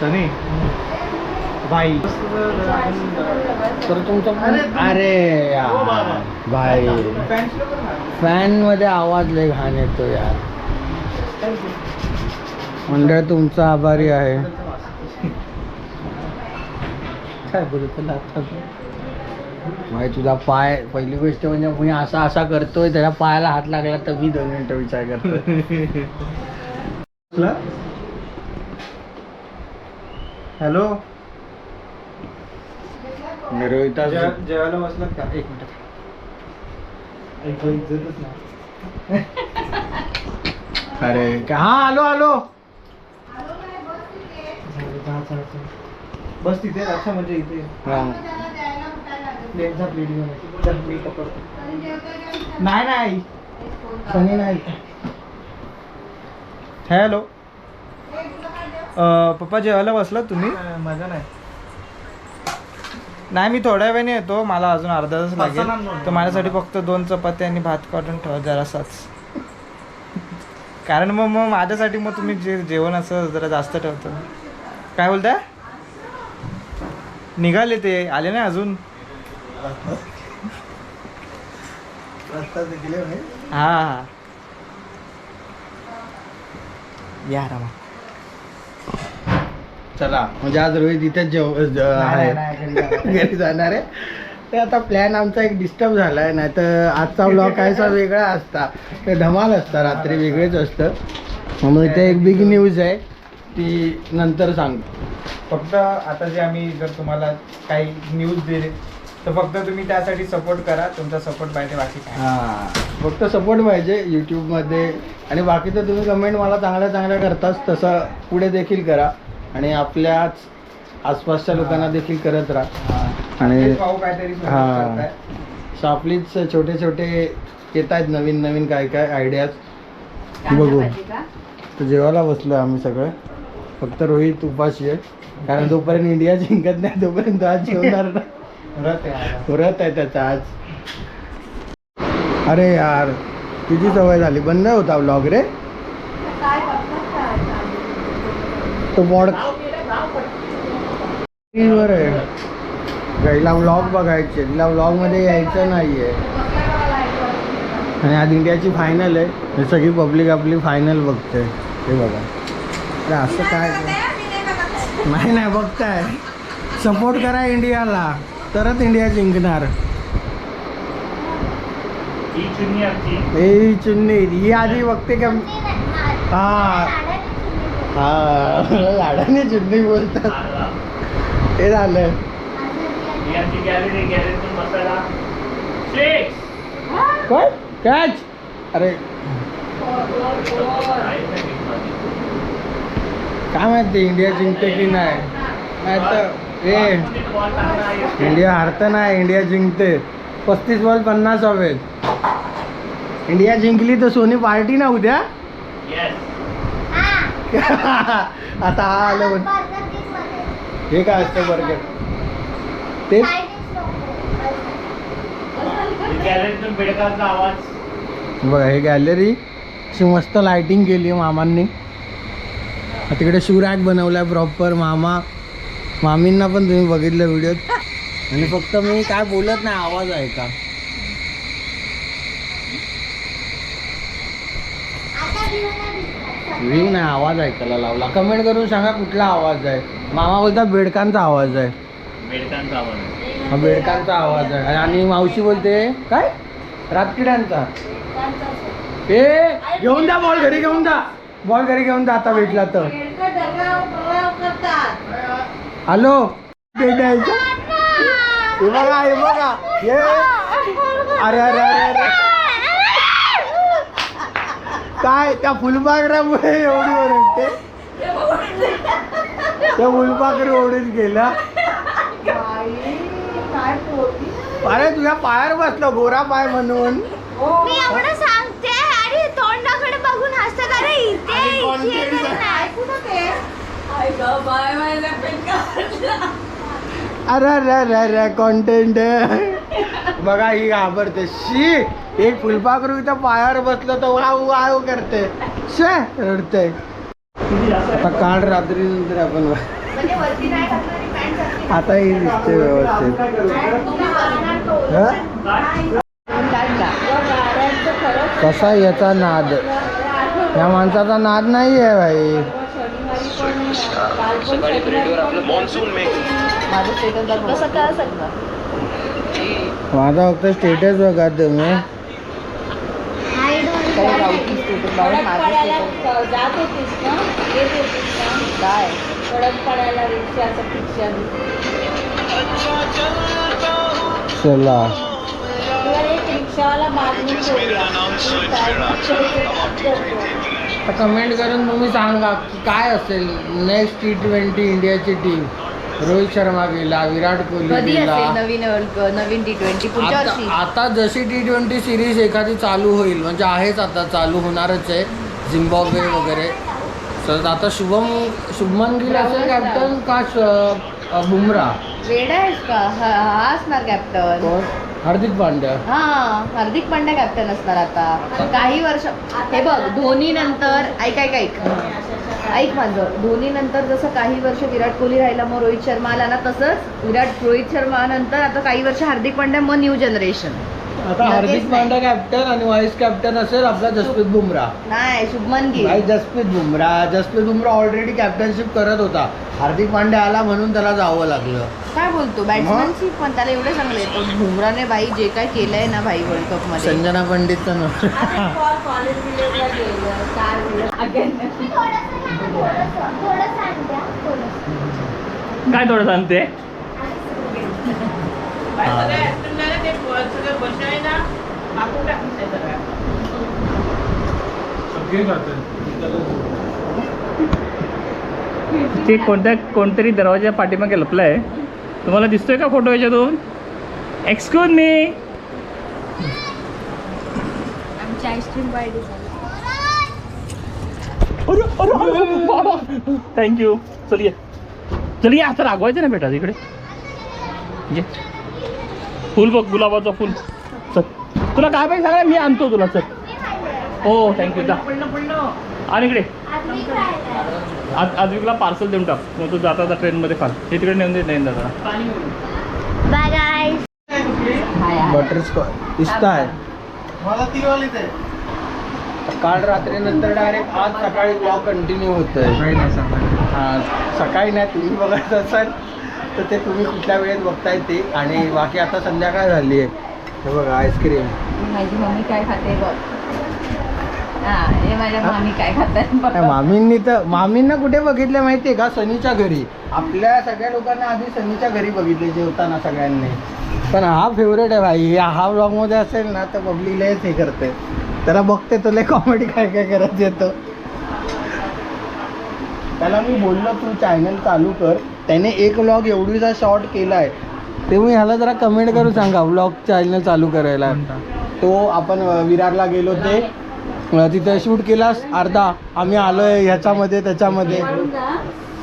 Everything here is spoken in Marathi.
सनी? भाई तर तुमचा अरे यार भाई फॅनमध्ये आवाज लय घाण येतो यार. मंडळ तुमचा आभारी आहे. काय बोलतो आता? भाई तुझा पाय पहिली गोष्ट म्हणजे मी असा असा करतोय त्याच्या पायाला हात लागला तर मी दोन मिनिटं विचार करतो हॅलो? रोहिता जेवायला बसलात का? एक मिनिट. अरे. हा आलो आलो. बस तिथे अच्छा म्हणजे इथे. हा. प्लेट जा प्लेट घेऊन ये. चल, मी पकडतो नाही नाही. सनी नाही. हॅलो. पप्पा जेवायला बसलात तुम्ही? माझा नाही. नाही मी थोड्या वेळाने येतो. मला अजून अर्धा तास लागेल. तर माझ्यासाठी फक्त दोन चपाती आणि भात काढून ठेवा जरासाच. कारण मग मग माझ्यासाठी मग तुम्ही जे जेवण असं जरा जास्त ठेवतो. काय बोलताय? निघाले ते. आले नाही अजून? हा हा. या रामा. चला. म्हणजे आज रोहित इथेच जेव आहे. घरी जाणार. आहे. तर आता प्लॅन आमचा एक डिस्टर्ब झालाय नाही तर आजचा ब्लॉग कायसा वेगळा असता. ते धमाल असता रात्री वेगळेच असतं. म्हणून इथे एक बिग न्यूज आहे. ती नंतर सांगतो फक्त आता जे आम्ही जर तुम्हाला काही न्यूज दिले तर फक्त तुम्ही त्यासाठी सपोर्ट करा तुमचा सपोर्ट पाहिजे बाकी काय. हा फक्त सपोर्ट पाहिजे यूट्यूबमध्ये आणि बाकीचं तुम्ही कमेंट मला चांगल्या चांगल्या करताच तसं पुढे देखील करा. आणि आपल्याच आसपासच्या लोकांना देखील करत राहा. आणि भाऊ काहीतरी हा. करताय. आपलीच छोटे छोटे येत आहेत नवीन नवीन काय काय आयडियाज बघू. तर जेवायला बसलो आम्ही सगळे. फक्त रोहित उपाशी आहे. कारण जोपर्यंत इंडिया जिंकत नाही तोपर्यंत आज जेवणार नाही व्रत आहे आज. व्रत आहे त्याचा आज. अरे यार तुझी सवय झाली. बंद होता ब्लॉग रे? तो बॉड वर आहे. गाईला व्लॉग बघायचे. तिला व्लॉगमध्ये यायचं नाहीये. आणि आज इंडियाची फायनल आहे. हे सगळी पब्लिक आपली फायनल बघते. हे बघा. अरे असं काय? नाही नाही बघताय. सपोर्ट करा इंडियाला. तरच इंडिया जिंकणार. ए चुन्नी ही आधी बघते का? हा. हा. लाडाने चुन्नी बोलतात. हे झालं. काय? कॅच अरे. काय माहिती इंडिया जिंकते की नाही? नाही तर ए इंडिया हारतं नाही इंडिया जिंकते. पस्तीस बॉल पन्नास हवेत. इंडिया जिंकली तर सोनी पार्टी ना उद्या? आता हा आलं हे काय असतं बर्गर ते बघा हे गॅलरी अशी मस्त लाइटिंग केली मामांनी. तिकडे शिवराग बनवलाय प्रॉपर मामा. मामींना पण तुम्ही बघितलं व्हिडिओत आणि फक्त मी काय बोलत नाही आवाज आहे का? व्ह्यू नाही आवाज ऐकायला लावला. कमेंट करून सांगा कुठला आवाज आहे. मामा बोलता बेडकांचा आवाज आहे. हा बेडकांचा आवाज आहे. आणि मावशी बोलते काय? रातकिड्यांचा. ए घेऊन जा बॉल घरी घेऊन जा. बॉल घरी घेऊन जा आता भेटला तर. हॅलो. भेटायचं हे बघा हे बघा. हे. अरे अरे अरे अरे. काय त्या फुलपाखरामुळे एवढी ओरडते? त्या फुलपाखरी ओढून गेला अरे तुझ्या पायावर बसलो गोरा पाय म्हणून. मी एवढं सांगते आणि तोंडाकडे बघून हसत अरे इथे आणि इथे confidence तर नाही. कुठं ते? अरे अरे अरे अरे कॉन्टेंट बघा ही घाबरते. शी एक फुलपाखरू इथं पायावर बसलं तर वाव वाव करते. शे रडते. आता काल रात्री नंतर आपण म्हणजे. आता ही दिसते व्यवस्थित. कसा याचा नाद? या माणसाचा नाद नाही आहे भाई. कसं काय सगळं. माझा फक्त स्टेटस बघा तुम्ही. जात होतीस ना? येत होतीस ना? काय? कडक पडायला रिक्षाचं रिक्षा चला. एक रिक्षावाला आता कमेंट करून तुम्ही सांगा की काय असेल नेक्स्ट टी ट्वेंटी इंडियाची टीम रोहित शर्मा गेला विराट कोहली कधी गेला. असेल नवीन वर्ल्ड नवीन टी ट्वेंटी पुढच्या आता वर्षी. आता जशी टी ट्वेंटी सिरीज एखादी चालू होईल म्हणजे आहेच आता चालू होणारच आहे झिम्बाब्वे वगैरे. तर आता शुभम शुभमन गिल असेल कॅप्टन का श- बुमरा वेडा आहेस का? हा हा असणार कॅप्टन कोण? हार्दिक पांड्या. हा हार्दिक पांड्या कॅप्टन असणार आता. काही वर्ष हे बघ धोनी नंतर ऐक ऐक ऐक. ऐक माझं धोनी नंतर जसं काही वर्ष विराट कोहली राहिला मग रोहित शर्मा आला ना तसंच विराट रोहित शर्मा नंतर आता काही वर्ष हार्दिक पांड्या मग न्यू जनरेशन आता हार्दिक. पांड्या कॅप्टन आणि व्हाईस कॅप्टन असेल आपला जसप्रीत बुमरा नाही शुभमन गिल. भाई जसप्रीत बुमरा जसप्रीत बुमरा ऑलरेडी कॅप्टनशिप करत होता. हार्दिक पांड्या आला म्हणून त्याला जावं लागलं. काय बोलतो? बॅट्समॅनशिप पण त्याला एवढं चांगलं येतं बुमराने बाई जे काय केलंय ना भाई वर्ल्ड कपमध्ये. संजना पंडितचं नाव. काय थोडं सांगते ते कोणत्या कोणतरी दरवाजा पाठीमागे लपलं आहे तुम्हाला दिसतोय का फोटो याच्यातून? एक्सक्यूज मी थँक्यू चल ये. चल ये आता रागवायचं ना बेटा तिकडे ये. फुल बघ गुलाबाचं फुल. चल. तुला काय पाहिजे सांगा मी आणतो तुला चल. हो थँक्यू जा. आणि इकडे. आज आजविकला पार्सल देऊन टाक. मग तू जाता जाता ट्रेनमध्ये खाल. हे तिकडे नेऊन देत नाही दादा. बटरस्कॉच पिस्ता आहे. आहे काल रात्रीनंतर डायरेक्ट आज सकाळी ब्लॉग कंटिन्यू होतोय. हा सकाळी नाही तुम्ही बघत असाल. तर ते तुम्ही कुठल्या वेळेत बघताय ते? आणि बाकी आता संध्याकाळ झाली आहे. हे बघा आईस्क्रीम माझी मम्मी काय खाते बघ. माझ्या मामी काय खातात त्या मामींनी तर मामींना कुठे बघितले माहितीये का? सनीच्या घरी. आपल्या सगळ्या लोकांना आधी सनीच्या घरी बघितले जेवताना सगळ्यांनी. पण हा फेवरेट आहे भाई. हा हा ब्लॉगमध्ये असेल ना तर पब्लिकलाच हे करते त्याला बघते तुला कॉमेडी काय काय करत येतो. त्याला मी बोललो तू चॅनल चालू कर. त्याने एक व्लॉग एवढीचा शॉर्ट केलाय. ते मी ह्याला जरा कमेंट करून सांगा व्लॉग चॅनल चालू करायला. तो आपण विरारला गेलो ते तिथं शूट केलास अर्धा आम्ही आलोय ह्याच्यामध्ये त्याच्यामध्ये.